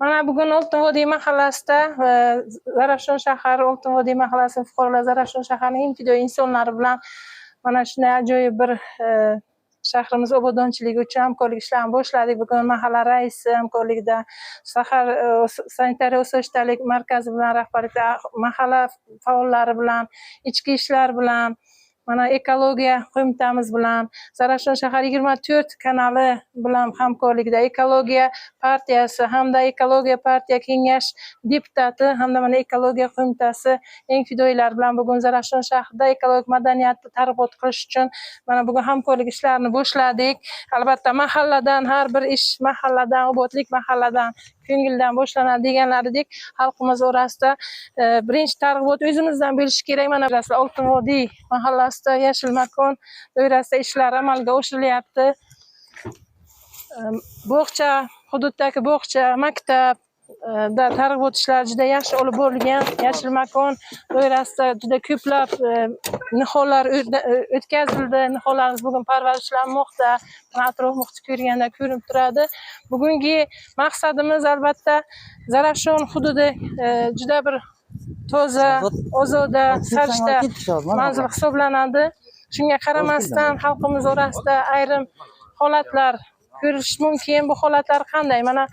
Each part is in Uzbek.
Mana bugun Oltinvodiy mahallasida e, Zarafshon shahar Oltinvodiy mahallasi fuqarolar Zarafshon shaharining imtidoi insonlari bilan mana shunday ajoyib bir e, shahrimiz obodonchiligi uchun hamkorlik ishlarini boshladik. Bugun mahalla raisi hamkorligida shahar e, sanitariya osoyishtalik markazi bilan rahbarlikda mahalla faollari bilan ichki ishlar bilan mana ekologiya qo'mitamiz bilan Zarafshon shahar 24 kanali bilan hamkorlikda ekologiya partiyasi hamda ekologiya partiya kengash deputati hamda mana ekologiya qo'mitasi eng fidoyilar bilan bugun Zarafshon shahrida ekologik madaniyatni targ'ibot qilish uchun mana bugun hamkorlik ishlarini boshladik. Albatta mahalladan har bir ish mahalladan, obodlik mahalladan ko'ngildan boshlanadi deganlaridek xalqimiz orasida e, birinchi targ'ibot o'zimizdan bo'lishi kerak. Mana oltin vodiy mahallasi mahallasida yashil makon doirasida ishlar amalga oshirilyapti. Bog'cha, hududdagi bog'cha, maktab e, da targ'ibot ishlari juda yaxshi olib borilgan. Yashil makon doirasida juda ko'plab e, niholar e, o'tkazildi. Niholarimiz bugun parvarishlanmoqda. Atrof muhitni ko'rganda ko'rinib turadi. Bugungi maqsadimiz albatta Zarafshon hududi e, juda bir toza, ozoda, sarishta manzil hisoblanadi. Shunga qaramasdan xalqimiz orasida ayrim holatlar ko'rish mumkin. Bu holatlar qanday? Mana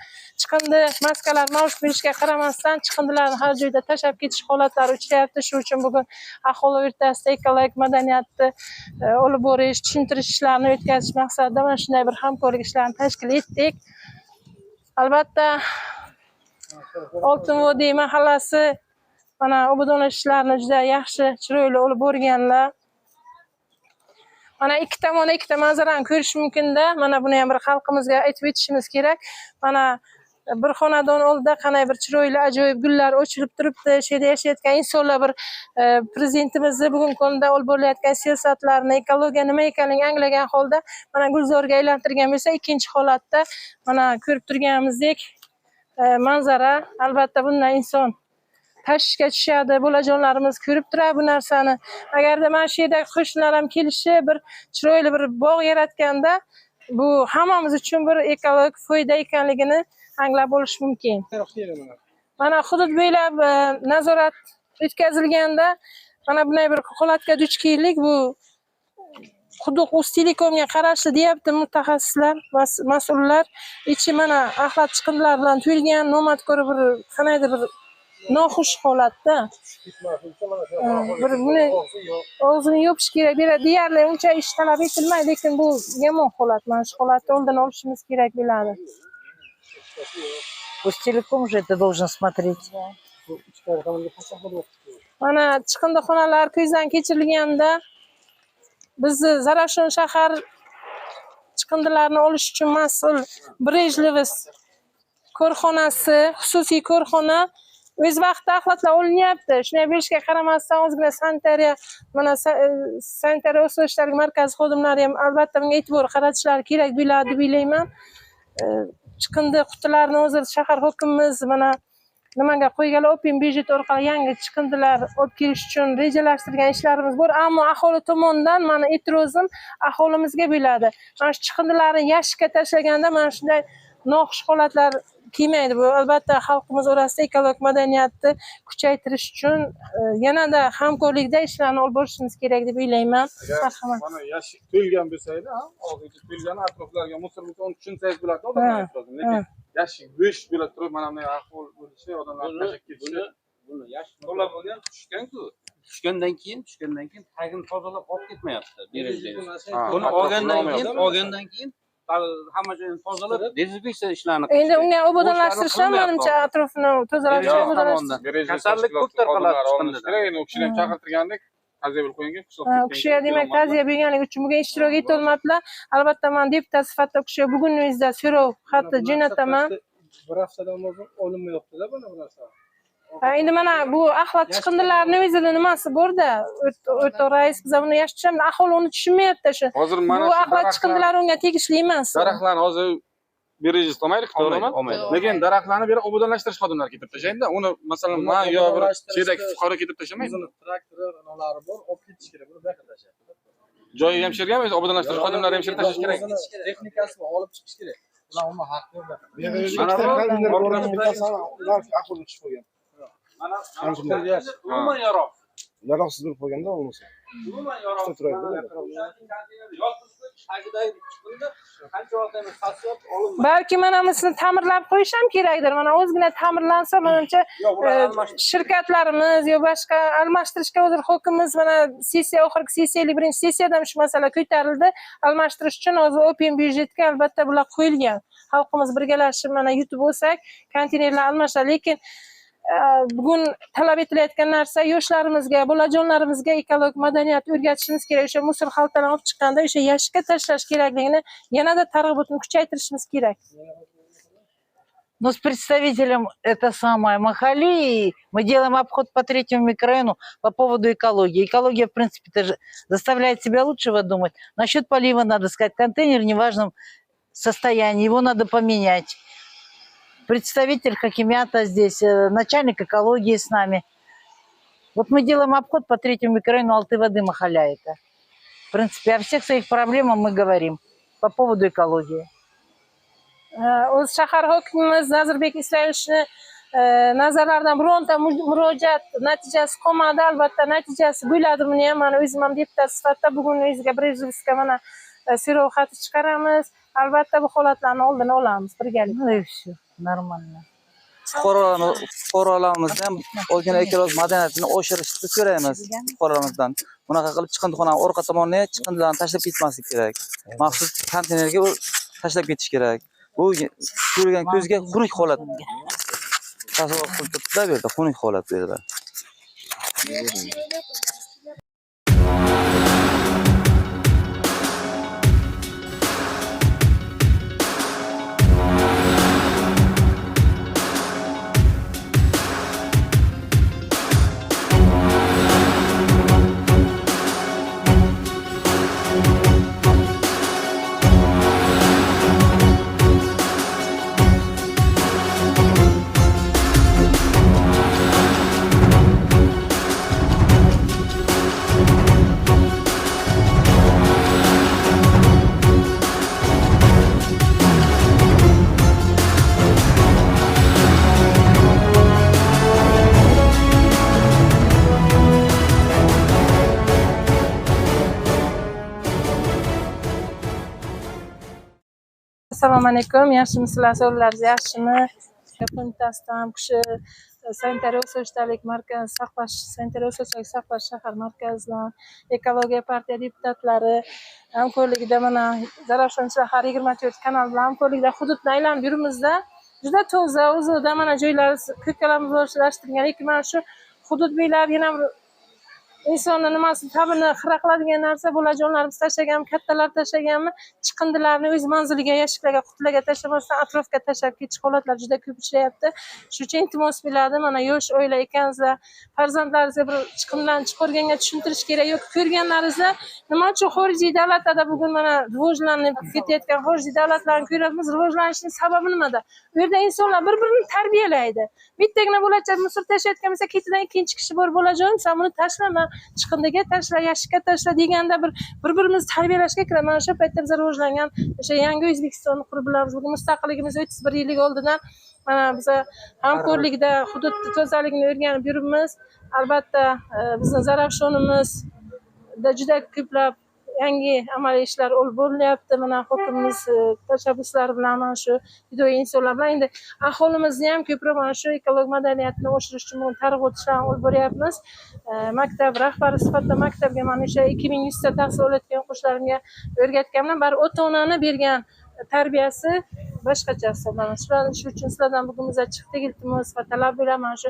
chiqindi maskalar mavjud bo'lishiga qaramasdan chiqindilarni har joyda tashlab ketish holatlari uchrayapti. Shuning uchun bugun aholi o'rtasida ekologik madaniyatni e, olib borish, tushuntirish ishlarini o'tkazish maqsadida mana shunday bir hamkorlik ishlarini tashkil etdik. Albatta Oltinvodiy mahallasi mana obodonlash ishlarini juda yaxshi, chiroyli olib borganlar. Mana ikki tomon ikkita manzarani ko'rish mumkinda. Mana buni ham bir xalqimizga aytib o'tishimiz kerak. Mana bir xonadon oldida qanday bir chiroyli ajoyib gullar ochilib turibdi. Shu yerda yashayotgan insonlar bir e, prezidentimizni bugungi kunda olib borilayotgan siyosatlarni, ekologiya nima ekanligini anglagan holda mana gulzorga aylantirgan bo'lsa, ikkinchi holatda mana ko'rib turganimizdek e, manzara albatta bundan inson tashvishga tushadi bolajonlarimiz ko'rib turadi bu narsani agarda mana shu yerdagi qo'shnilar ham kelishib bir chiroyli bir bog' yaratganda bu hammamiz uchun bir ekologik foyda ekanligini anglab olish mumkin mana hudud bo'ylab e, nazorat o'tkazilganda mana bunday bir holatga duch keldik bu quduq uztelekomga qarashli deyapti mutaxassislar mas- mas'ullar ichi mana axlat chiqindilar bilan to'lgan nomodkor bir qandaydir bir noxush holatda bir buni og'zini yopish kerak Deyar- deyarli uncha ish talab etilmaydi lekin bu yomon holat mana shu holatni oldini olishimiz kerak bo'ladi Устелеком же это должен смотреть. mana chiqindixonalar ko'zdan kechirilganda bizni zarafshon shahar chiqindilarni olish uchun mas'ul brejlevs korxonasi xususiy korxona o'z vaqtida axlatlar olinyapti. Shunday bo'lishiga qaramasdan ozgina sanitariya mana sanitariya e, sanitariya markazi xodimlari ham albatta bunga e'tibor qaratishlari kerak bo'ladi deb o'ylayman. E, chiqindi qutilarini hozir shahar hokimimiz mana nimaga qo'yganlar open byudjet orqali yangi chiqindilar olib kelish uchun rejalashtirgan ishlarimiz bor. Ammo aholi tomonidan mani e'tirozim aholimizga bo'ladi. Mana shu chiqindilarni yashikka tashlaganda mana shunday noxush holatlar kelmaydi bu albatta xalqimiz orasida ekologik madaniyatni kuchaytirish uchun e, yanada hamkorlikda ishlarni olib borishimiz kerak deb o'ylayman. Marhamat mana yashik to'lgan bo'lsaydi ha og'ziga to'lgan atroflarga musor bo'lsa uni tushunsangiz bo'ladi odamlar lekin yashik bo'sh bo'la turib mana bunday ahvol bo'lishi odamlar tashlab ketishi buni buni yash to'la bo'lgan tushganku. Tushgandan keyin tushgandan keyin tagini tozalab olib ketmayapti buni olgandan keyin olgandan keyin tag'i hamma joyini tozalab dezinfeksiya ishlarini endi unga obodonlashtirish ham manimcha atrofini tozalash Yo'q, obodonlashtirish tomonda. Dereja Kasallik tashkiloti ko'p tarqaladi xodimlari olinishi chiqindidan. kerak endi u kishilar ham Ha. chaqirtirgandek ta'ziya yo'l qo'yinga qishloq Ha, u kishiga demak ta'ziya berganligi uchun bugun ishtirok etolmabdilar albatta man deputat sifatida u kishiga bugunni o'zida so'rov xati jo'nataman bir haftadan boshlab olinmayaptida buni bu narsa Ha, endi mana bu axlat chiqindilarni o'zida nimasi borda? O'rtoq rais biza buni yaxshi tushunamiz aholi uni tushunmayapti shu. Hozir mana bu axlat chiqindilari unga tegishli emas. Daraxtlarni hozir berejist olmaylik to'g'rimi? olmaydi. Lekin daraxtlarni bu yerga obodonlashtirish xodimlari ketib tashlaydida uni masalan man yo bir cherdagi fuqaro ketib tashlamaydi. O'zini traktori nolari bor olib ketish kerak buni buyoqqa tashlayapti joyi ham shu yerga ham o'zi obodonlashtirish xodimlari ham shu yerga tashlash kerak. O'zini texnikasi bor olib chiqish kerak. Ulan umuman haqqi yo'q. Shunday. umuman yaroq. Yaroqsiz bo'lib qolganda bo'lmasa. Umuman yaroq. Ikkita turadi, balki mana bunisini ta'mirlab qo'yish ham kerakdir mana ozgina ta'mirlansa manimcha e, shirkatlarimiz yo boshqa almashtirishga hozir hokimimiz mana sessiya oxirgi sessiyalik birinchi sessiyada ham shu masala ko'tarildi almashtirish uchun hozir open byudjetga albatta bular qo'yilgan xalqimiz birgalashib mana yutib olsak konteynerlar almashadi lekin bugun talab etilayotgan narsa yoshlarimizga bolajonlarimizga ekologik madaniyat o'rgatishimiz kerak o'sha musor xaltalarni olib chiqqanda o'sha yashikka tashlash kerakligini yanada targ'ibotni kuchaytirishimiz kerak Но с представителем это самое Махали мы делаем обход по третьему микрорайону по поводу экологии. Экология, в принципе, тоже заставляет себя лучшего думать. Насчет полива надо сказать, контейнер в неважном состоянии, его надо поменять. Представитель Хакимята здесь, э, начальник экологии с нами. Вот мы делаем обход по третьему микрорайону Алты воды Махаля это. В принципе, о всех своих проблемах мы говорим по поводу экологии. o'zi shahar hokimimiz Nazirbek Isroilovичni e, nazarlaridan bironta mu- murojaat natijasi qolmadi albatta natijasi bo'ladi buni ham mana o'zim ham deputat sifatida bugun o'ziga Brejnevskga mana e, so'rov xati chiqaramiz albatta bu holatlarni oldini olamiz birgalikda Fuqarolarni fuqarolarimizni ham ozgina ekologik madaniyatini oshirishni so'raymiz fuqarolarimizdan bunaqa qilib chiqindixonani orqa tomoniga chiqindilarni tashlab ketmaslik kerak maxsus konteynerga tashlab ketish kerak bu ko'rgan ko'zga xunuk holat tasavvur qilib turibdida bu yerda xunuk holat bu yerda assalomu uh, alaykum yaxshimisizlar sog'liklaringiz yaxshimi qo'mitasidan kishi sanitariya osoyishtalik markazi saqlash sanitariya osoyishtalik saqlash shahar markazidan ekologiya partiya deputatlari hamkorligida mana zarafshon shahar yigirma to'rt kanal bilan hamkorlikda hududni aylanib yuribmizda juda toza o'zida mana joylari ko'kalamzorlashtirgan lekin mana shu hudud bo'ylab yana bir insonni nimasi ta'bini xira qiladigan narsa bolajonlarimiz tashlagan kattalar tashlaganmi chiqindilarni o'z manziliga yashiklarga qutilarga tashlamasdan atrofga tashlab ketish holatlari juda ko'p uchrayapti shuning uchun iltimos bo'ladi mana yosh oila ekansizlar farzandlaringizga bir chiqindilarni chiqarganga tushuntirish kerak yoki ko'rganlaringizda nima uchun xorijiy davlatlarda bugun mana rivojlanib ketayotgan xorijiy davlatlarni ko'ryapmiz rivojlanishini sababi nimada u yerda insonlar bir birini tarbiyalaydi bittagina bolacha musor tashlayotgan bo'lsa ketidan ikkinchi kishi bor bolajon san buni tashlama chiqindiga tashla yashikka tashla deganda bir bir birimizni tarbiyalashga kerak mana o'sha paytda biz rivojlangan o'sha yangi o'zbekistonni qurib bilamiz bugun mustaqilligimiz o'ttiz bir yillik oldidan mana e, biza hamkorlikda hududni tozaligini o'rganib yuribmiz. Albatta e, bizni zarafshonimizda juda ko'plab yangi amaliy ishlar olib borilyapti mana hokimimiz e, tashabbuslari bilan mana shu fidoyi insonlar bilan. Endi aholimizni ham ko'proq mana shu ekologik madaniyatni oshirish uchun bugun targ'ibot ishlarini olib boryapmiz. E, maktab rahbari sifatida maktabga mana o'sha ikki ming yuzta tahsil olayotgan o'quvchilarimga o'rgatganman. Baribir ota onani bergan tarbiyasi boshqacha hisoblanadi shular shu uchun sizlardan bugun biz chiqdik iltimos va talab bo'ladi mana shu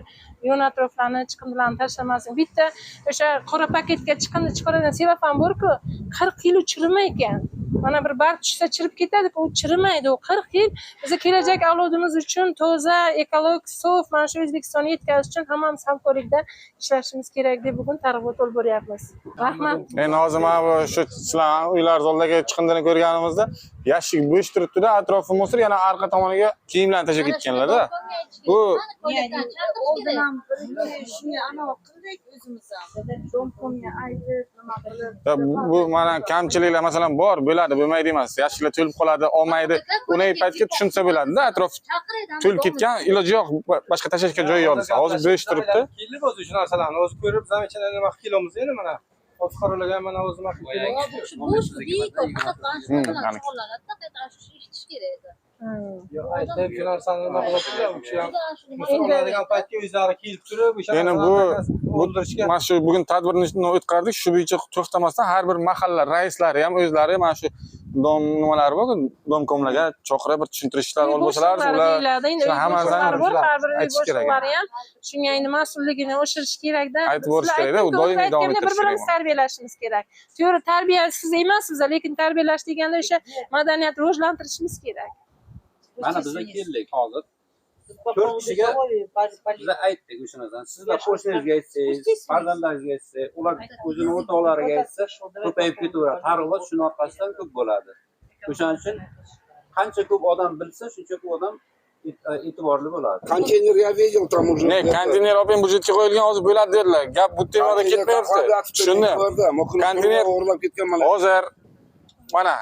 yon atroflarni chiqindilarni tashlamasin. Bitta o'sha qora paketga chiqindi chiqaradigan selofan borku qirq yil u chirimaykan. Mana bir barg tushsa chirib ketadiku u chirimaydi u qirq yil. Biza kelajak avlodimiz uchun toza ekologik sof mana shu o'zbekistonni yetkazish uchun hammamiz hamkorlikda ishlashimiz kerak deb bugun targ'ibot olib boryapmiz. Rahmat. Endi hozir mana bu shu sizlarni uylaringiz oldidagi chiqindini ko'rganimizda yashik bo'sh turibdida atrofi musor yana orqa tomoniga kiyimlarni tashlab ketganlarda bu bu bu mana kamchiliklar masalan bor bo'ladi bo'lmaydi emas yashiklar to'lib qoladi olmaydi uni paytga tushunsa bo'ladida atrof to'lib ketgan iloji yo'q boshqa tashlashga joyi yo'q desa hozir bo'sh turibdi keldik o'zi shu narsalarni o'zi ko'rib zamichada nima qilib kelamiz endi mana fuqarolarga mana o'zi nima qilib kelamiz Yo'q, aytib shu narsani nima qilyaptilar narsani bu- mana shu bugun tadbirni o'tkardik shu bo'yicha to'xtamasdan har bir mahalla raislari ham o'zlari mana shu dom nimalari bor domkomlarga chaqirib bir tushuntirishlar olib bo'lsalar ular hammasini bir aytish kerak. boshliqlari ham. Shunga endi mas'ulligini oshirish kerakda Aytib borish kerakda, u doimiy davom aytganda bir ettirish birimizni kerak. tarbiyalashimiz kerak. To'g'ri tarbiyasiz emasmiz lekin tarbiyalash deganda o'sha madaniyatni rivojlantirishimiz kerak mana biza keldik hozir to'rt kishiga biza aytdik o'sha narsani sizlar qo'shningizga aytsangiz farzandlaringizga aytsangiz ular o'zini o'rtoqlariga aytsa ko'payib ketaveradi targ'ibot shuni orqasidan ko'p bo'ladi o'shaning uchun qancha ko'p odam bilsa shuncha ko'p odam e- e'tiborli bo'ladi я видел там уже. ne konteyner olib budjetga qo'yilgan hozir bo'ladi dedilar gap bu temada ketmayapti tushundim Konteyner- o'g'irlab ketgan mana. hozir mana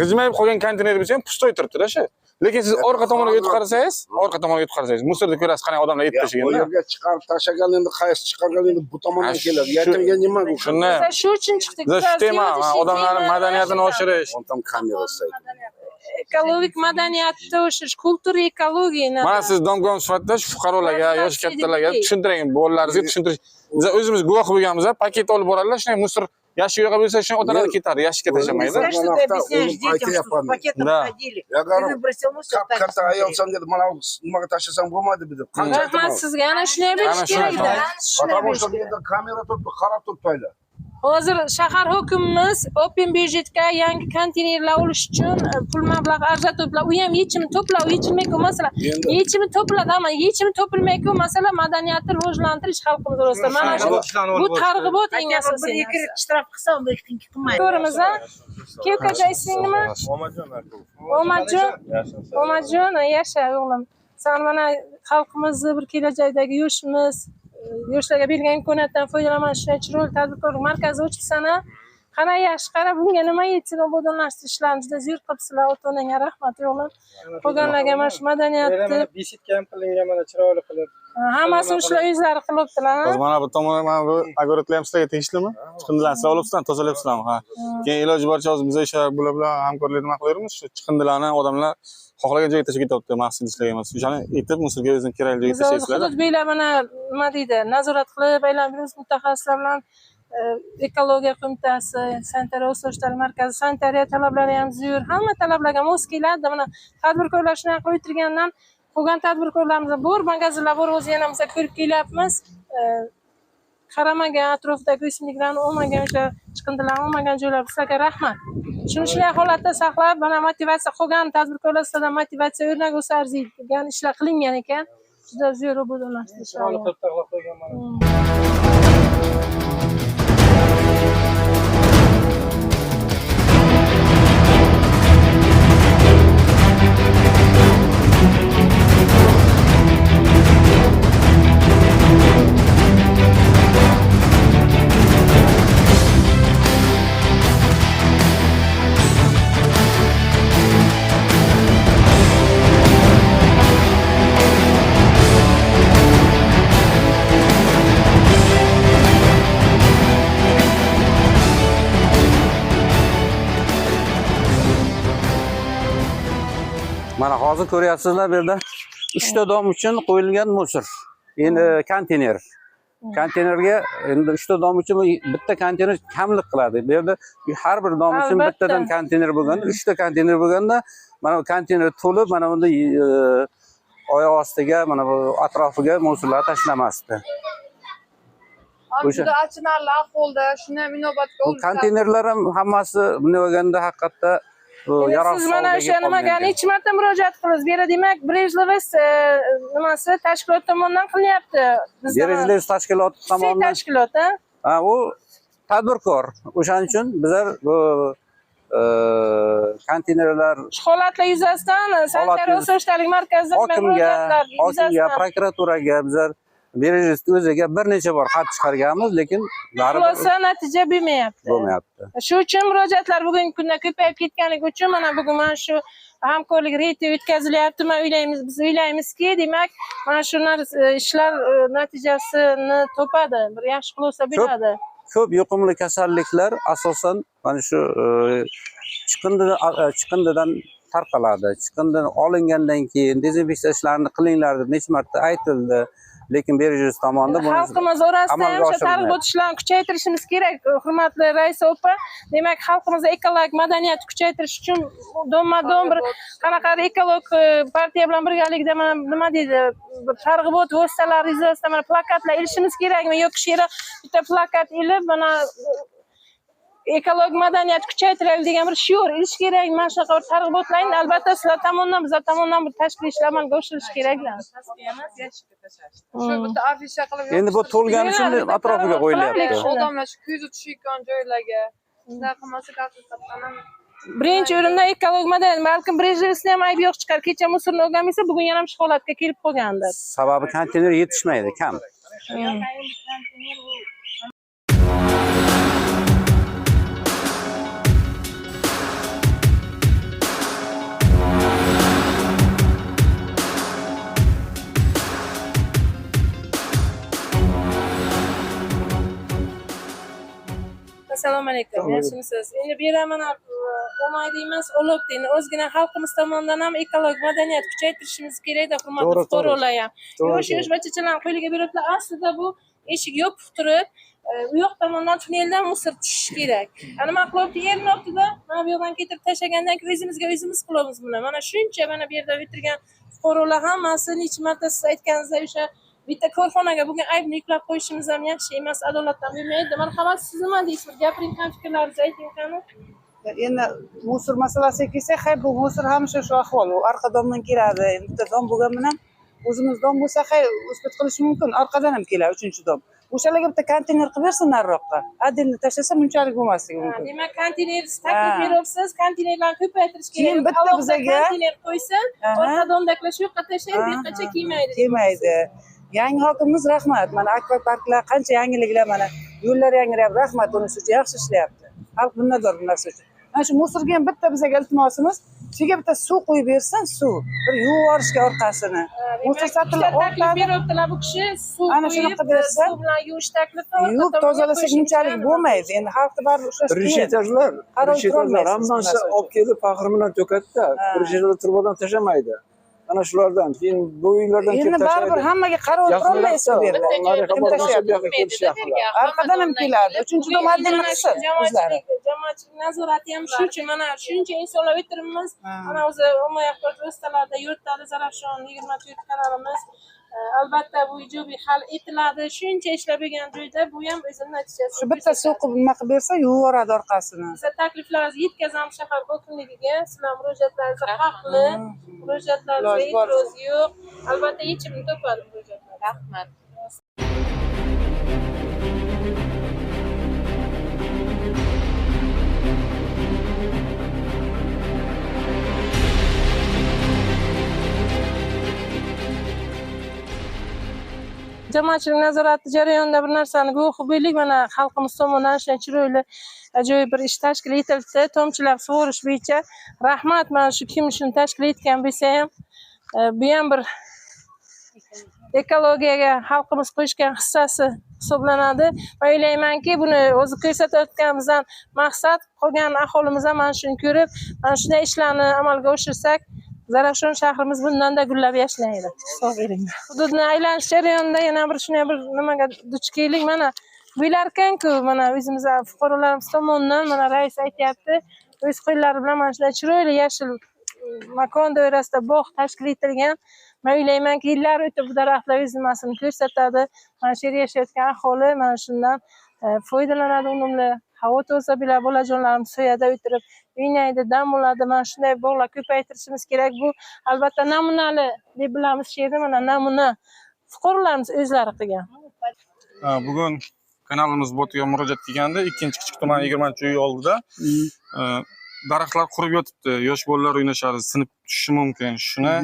g'ijmayib qolgan konteyner bo'lsa ham pustoy turibdida shu lekin siz orqa tomonga yetib qarasangiz orqa tomonga yetib qarasangiz musorni ko'rasiz qanaqa odamlar yetib Ya, o tashlaganda yerga chiqarib tashlagan endi qaysi chiqargan endi bu tomondan keladi. Ertangi nima bu? shuni Biz shu uchun chiqdik. Biza shu Biz tema odamlarni madaniyatini oshirish. Kamera ekologik madaniyatni oshirish kultura ekologiyani mana siz domkom sifatida shu fuqarolarga yoshi kattalarga tushuntiring bolalaringizga tushuntirish. Biz o'zimiz guvoh bo'lganmiz paket olib boradilar shunday musor yashik yo'q bo'lsa shuni otalarga ketadi yashikka tashlamaydi Знаешь, что ты объясняешь O'zim детям, aytayapman. что с пакетом Да. ходили? Ya Ты qarab, выбросил мусор, kap так и katta смотри. ayolsan dedi, mana bu nimaga tashlasam bo'lmaydi dedi. Qancha rahmat aytaman. sizga ana shunday bo'lishi Ana shunday. kerakda shunday Потому bo'lishi что bu yerda kamera turibdi, qarab turibdilar. Hozir shahar hokimimiz open byudjetga yangi konteynerlar olish uchun e, pul mablag' ajratiblar u ham yechimi to'plab yechilmayku masala Endi yechimi topiladi ammo yechimi topilmayku masala madaniyatni rivojlantirish xalqimiz orasida. Mana shu bu targ'ibot eng asosiy bir ikki штраф qilsa unda ikkinchi qilmaydi. ko'ramiz a kevkacha isming nima omadjon omadjon yasha o'g'lim. San mana xalqimizni bir kelajakdagi yoshimiz yoshlarga berilgan imkoniyatdan foydalanaman shunday chiroyli tadbirkorlik markazi ochibsan a qara yaxshi qara bunga nima yetsin? Obodonlashtirishlarni juda zo'r qilibsizlar. Ota onangga rahmat o'g'lim qolganlarga mana shu madaniyatni mana besitka ham qilingan mana chiroyli qilib hammasini shular o'zlari qilyaptilar a? hozir mana bu tomon mana bu огородlar ham sizlarga tegishlimi chiqindilarni sizlar olibsizlarmi tozalayapsizlarmi ha keyin iloji boricha hozir biz o'sha bular bilan hamkorlik nima qilaveramiz shu chiqindilarni odamlar xohlagan joyga tashlab ketyapti maqsad ishlagan emas o'shani aytib musorga o'zini kerakli joyga tashlaysizlar hudud bo'ylab mana nima deydi nazorat qilib aylanib yuribmiz mutaxassislar bilan e, ekologiya qo'mitasi sanitariya o'zlashtiruv markazi sanitariya talablari ham zo'r hamma talablarga mos keladi mana tadbirkorlar shunaqa qilib o'tirgandan qolgan tadbirkorlarimiz bor magazinlar bor o'zi yana biz ko'rib kelyapmiz. Qaramagan atrofdagi o'simliklarni olmagan o'sha chiqindilarni olmagan joylar sizlarga rahmat. Shuni shunday holatda saqlab mana motivatsiya qolgan tadbirkorlar sizlardan motivatsiya o'rnak bo'lsa arziydigan ishlar qilingan ekan. Juda zo'r obodonlashtirish chiroyli mana hozir ko'ryapsizlar bu yerda uchta dom uchun qo'yilgan musor endi konteyner. Konteynerga endi uchta dom uchun bitta konteyner kamlik qiladi. Bu yerda har bir dom uchun bittadan konteyner bo'lganda uchta konteyner bo'lganda mana bu konteyner to'lib mana bunda e, oyoq ostiga mana bu atrofiga musorlar tashlamasdi. O'sha- achinarli ahvolda inobatga bu konteynerlar ham hammasi bunday bo'lganda haqiqatda siz mana o'sha nimaga necha marta murojaat qildingiz yerda demak brejlivs nimasi tashkilot tomonidan qilinyapti Derejlis tashkiloti tomonidan tashkilot Ha, u tadbirkor. O'shaning uchun bizlar bu konteynerlar holatlar yuzasidan sanitariya osoyishtalik markaziga hokimga, hokimga, prokuraturaga bizlar berejist o'ziga bir necha bor xat chiqarganmiz lekin xulosa natija bermayapti bo'lmayapti. Shu uchun murojaatlar bugungi kunda ko'payib ketganligi uchun mana bugun mana shu hamkorlik reyti o'tkazilyapti man o'ylaymiz biz o'ylaymizki demak mana shu e, ishlar e, natijasini topadi bir yaxshi xulosa beradi ko'p yuqumli kasalliklar asosan mana shu e, chiqindi e, chiqindidan tarqaladi. Chiqindidan olingandan keyin dezinfeksiya ishlarini qilinglar deb necha marta aytildi lekin berejus tomonidan buni xalqimiz orasida ham o'sha targ'ibot ishlarini kuchaytirishimiz kerak hurmatli raisa opa. Demak xalqimizda ekologik madaniyatni kuchaytirish uchun domma dom bir qanaqa ekolog e, partiya bilan birgalikda mana nima deydi bir targ'ibot vositalari yuzasidan mana plakatlar ilishimiz kerakmi yoki shu yerda bitta plakat ilib mana ekologik madaniyat kuchaytiraylik degan bir shior ilish kerak. Mana shunaqa bir targ'ibotlarni albatta sizlar tomonidan bizlar tomonidan bir tashkiliy ishlar amalga oshirilishi keraklar Shu bitta afisha qilib endi bu to'lgani shuni Yo'llar atrofiga qo'yilyapti. odamlar shu ko'zi tushayotgan joylarga. Shunday qilmasak haqiqatdan ham birinchi o'rinda ekologik madaniyat balkim brejnevsni ham aybi yo'q chiqar. Kecha musorni o'rganmasa bugun yana shu holatga kelib qolgandir. Sababi konteyner yetishmaydi kam assalomu alaykum yaxshimisiz endi bu yerda mana o'n oyda emas olib endi ozgina xalqimiz tomonidan ham ekologik madaniyat kuchaytirishimiz kerakda hurmatli fuqarolar ham yosh yosh bachchachalarni qo'liga beryaptilar aslida bu eshik yopiq turib u yoq tomondan tunneldan musor tushishi kerak ana nima qilyapti yerni ortida mana bu yoqdan keltirib tashlagandan keyin o'zimizga o'zimiz qilyapmiz buni mana shuncha mana bu yerda o'tirgan fuqarolar hammasi necha marta siz aytganingizdek o'sha bitta korxonaga bugun aybni yuklab qo'yishimiz ham yaxshi emas adolatdan bo'lmaydi marhamat siz nima deysiz bir gapiring ham fikrlaringizni ayting qani endi musor masalasiga kelsak hay bu musor hamisha shu ahvol u orqa domdan keladi endi bitta dom bo'lgani bilan o'zimiz dom bo'lsa hay o'sbit qilish mumkin orqadan ham keladi uchinchi dom o'shalarga bitta konteyner qilib bersin nariroqqa отдельно tashlasa bunchalik bo'lmasligi Ha, mumkin demak konteyner taklif Ha. beryapsiz konteynerlarni ko'paytirish kerak Keyin bitta Alohida bizaga- konteyner qo'ysin Aha. orqa domdagilar shu yoqqa tashlaydi bu Aha. yoqqacha kelmaydi kelmaydi yangi hokimimiz rahmat. Mana akvaparklar qancha yangiliklar mana yo'llar yangrayapti rahmat unisi uchun yaxshi ishlayapti. Xalq minnatdor bu narsa uchun. Mana shu musorga ham bitta bizga iltimosimiz shuga bitta suv quyib bersin suv. Bir yuvib yuborishga orqasini musor satilar taklif beryaptilar bu kishi. Suv Ana shunaqa bersa, suv bilan yuvish taklifi yuvib tozalasak bunchalik bo'lmaydi. endi xalqni baribir ushlash turolmaysiz bu hammasi olib kelib faxri bilan to'kadida etajda turbadan tashlamaydi ana shulardan keyin bu uylardan kelib endi baribir hammaga qarab o'tirolmaysiz bu yerda. armadan ham keladi uchinchi domadini qilsin o'zlari jamoatchilik nazorati ham shu uchun mana shuncha insonlar o'tiribmiz mana o'zi ommaviy axborot vositalarida yuritadi zarafshon yigirma to'rt kanalimiz albatta bu ijobiy hal etiladi shuncha ishlab bo'lgan joyda bu ham o'zini natijasini shu bitta suv qilib nima qilib bersa yuvib yuboradi orqasini. Siz takliflaringizni yetkazamiz shahar hokimligiga. Sizlar murojaatlaringiz haqli murojaatlaringizga e'tiroz yo'q. Albatta yechimini topadi murojaatlar rahmat jamoatchilik nazorati jarayonida bir narsani guvohi bo'ldik mana xalqimiz tomonidan shunday chiroyli ajoyib bir ish tashkil etildi. Tomchilab sug'orish bo'yicha rahmat. Mana shu kim shuni tashkil etgan bo'lsa ham e, bu ham bir ekologiyaga xalqimiz qo'shgan hissasi hisoblanadi. Va o'ylaymanki buni o'zi ko'rsatayotganimizdan maqsad qolgan aholimiz ham mana shuni ko'rib mana shunday ishlarni amalga oshirsak zarafshon shahrimiz bundanda gullab yashnaydi. Sog' bo'linglar hududni aylanish jarayonida yana bir shunday bir nimaga duch keldik mana bo'larkanku mana o'zimiz fuqarolarimiz tomonidan mana rais aytyapti. O'z qo'llari bilan mana shunday chiroyli yashil e, makon doirasida bog' tashkil etilgan man o'ylaymanki yillar o'tib bu daraxtlar o'z nimasini ko'rsatadi. Mana shu yerda yashayotgan aholi mana shundan e, foydalanadi unumli. Havo toza bo'ladi bolajonlarimiz soyada o'tirib o'ynaydi dam oladi. Mana shunday bog'lar ko'paytirishimiz kerak bu. Albatta namunali deb bilamiz shu yerda mana namuna. Fuqarolarimiz o'zlari qilgan. Ha, bugun kanalimiz botiga murojaat qilganda ikkinchi kichik tuman yigirmanchi uy oldida. E, daraxtlar qurib yotibdi. Yosh bolalar o'ynashadi sinib tushishi mumkin. Shuni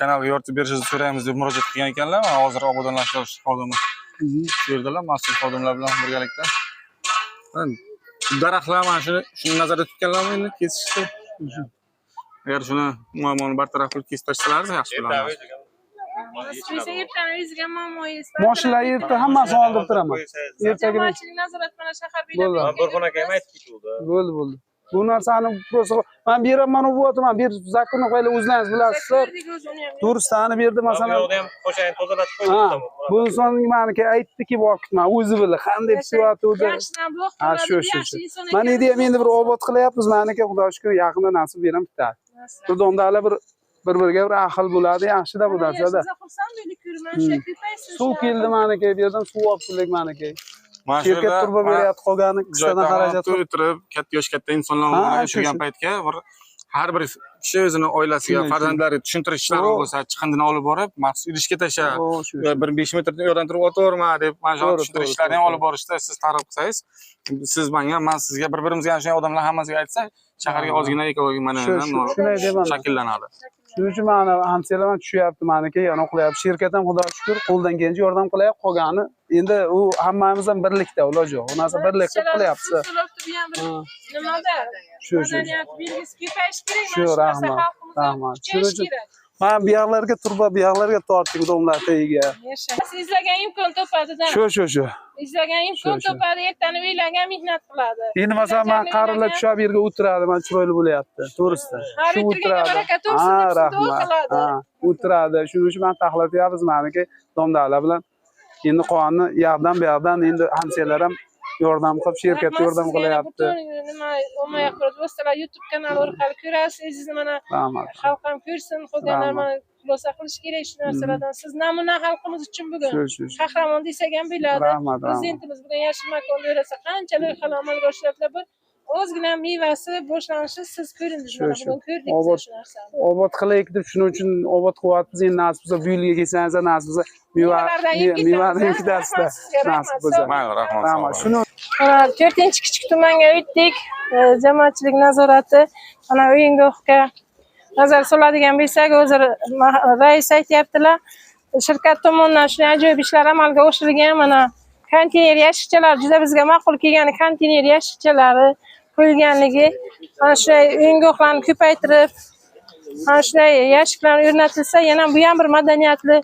kanalga yoritib berishingizni so'raymiz deb murojaat qilgan ekanlar. Mana hozir obodonlashtirish xodimi shu yerdalar mas'ul xodimlar bilan birgalikda daraxtlar mana shuni shuni nazarda tutganlarmi endi? Kesishda agar shuni muammoni bartaraf qilib kesib tashlasalar yaxshi bo'lardi. Mashinalar erta hammasini oldirib turaman. Ertaga jamoatchilik nazorat mana shahar Bo'ldi. bo'ldi bo'ldi. Bu narsani просто man beraman u yotaman ber zakonni qo'yinglar o'zlaringiz bilasizlar. Turistani berdi masalan. ham qo'shayni tozalatib Ha, bu inson maniki aytdiki vaqtman o'zi bilan qanday psixotuvdi. Ha, shu, shu, shu. Mana ideyam endi bir obod qilyapmiz. Maniki xudo shukr yaqinda nasib beram bitadi. Bu domdalar bir bir biriga bir ahil bo'ladi, yaxshida bu narsada. Suv keldi maniki, bu yerdan suv olib keldik maniki. Mana turba mana beryapti qolgani joyda xarajat o'tirib katta yosh katta insonlar mana shu. paytga bir har bir kishi o'zini oilasiga farzandlariga tushuntirish ishlari bo'lsa chiqindini olib borib maxsus idishga shu. bir besh metr yo'ldan turib o'taverma deb mana shu tushuntirish ishlarini ham olib borishda siz targ'ib qilsangiz siz menga man sizga bir birimizga ana shunday odamlar hammasiga aytsa shaharga ozgina shu, manada shunday shakllanadi Shuning uchun ansiyalar ham tushyapti maniki, yana qilyapti. Shirkat ham xudo shukr qo'ldan kelgancha yordam qilyapti. Qolgani endi u hammamiz ham birlikda iloji yo'q. Bu narsa birlikda qilyapti. Nimada Shu, shu. madaniyat belgisi ko'payishi kerak Shu, rahmat, rahmat. Shuning uchun-. Mana bu yoqlarga turba, bu yoqlarga tortdik domlar tagiga. Siz izlagan imkon topadi Shu, shu, shu. izlagan imkon topadi ertani o'ylagan mehnat qiladi Endi masalan man qarilar tushab yerga o'tiradi, man chiroyli bo'lyapti. To'g'risida. Shu o'tiradi. Ha, rahmat. o'tiradi. Shuning uchun man taxlatyapmiz maniki domdalar bilan. Endi qonni u yoqdan bu yoqdan endi hamsiyalar ham yordam qilib, Rahmat yordam qilyapti. nima ommaviy axborot vositalari youtube kanali orqali ko'rasiz. Sizni mana xalq ham ko'rsin qolganlar mana xulosa qilish kerak shu narsalardan. Siz namuna xalqimiz uchun bugun qahramon desak ham bo'ladi Rahmat, prezidentimiz bugun yashil makonda yurasa qancha loyihalar amalga oshiryaptilar bir ozgina mevasi boshlanishi siz ko'rindingiz Shu, mana shu. bugun ko'rdik Obod. obod qilaylik deb shuning uchun obod qilyapmiz. Endi nasib bo'lsa bu yilga kelsangiz nasib bo'lsa meva Mevalardan yeb ketasizda nasib bo'lsa. Mayli rahmat rahmat shuni Mana to'rtinchi kichik tumanga o'tdik. Jamoatchilik nazorati. Mana o'yingohga nazar soladigan bo'lsak hozir rais aytyaptilar shirkat tomonidan shunday ajoyib ishlar amalga oshirilgan. Mana konteyner yashikchalar juda bizga ma'qul kelgani konteyner yashikchalari qo'yilganligi mana shunday o'yingohlarni ko'paytirib mana shunday yashiklar o'rnatilsa yana bu ham bir madaniyatli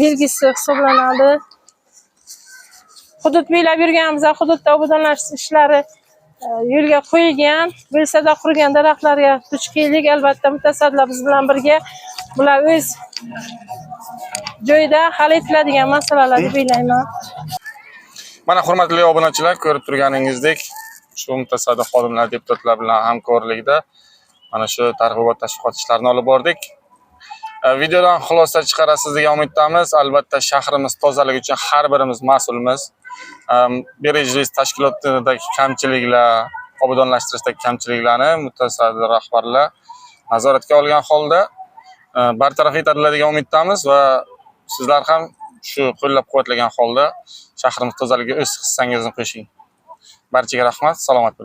belgisi hisoblanadi. Hudud bo'ylab yurganmiz hududda obodonlashtirish ishlari e, yo'lga qo'yilgan bo'lsada qurgan daraxtlarga duch keldik. Albatta mutasaddilar biz bilan birga bular o'z joyida hal etiladigan masalalar deb o'ylayman. Mana hurmatli obunachilar ko'rib turganingizdek shu mutasaddi xodimlar deputatlar bilan hamkorlikda mana shu targ'ibot tashviqot ishlarini olib bordik. E, videodan xulosa chiqarasiz degan umiddamiz. Albatta shahrimiz tozaligi uchun har birimiz mas'ulmiz. E, berejlis tashkilotidagi kamchiliklar obodonlashtirishdagi kamchiliklarni mutasaddi rahbarlar nazoratga olgan holda e, bartaraf etadilar degan umiddamiz va sizlar ham shu qo'llab quvvatlagan holda shahrimiz tozaligiga o'z hissangizni qo'shing. বার্চিকের রহমত সালামাত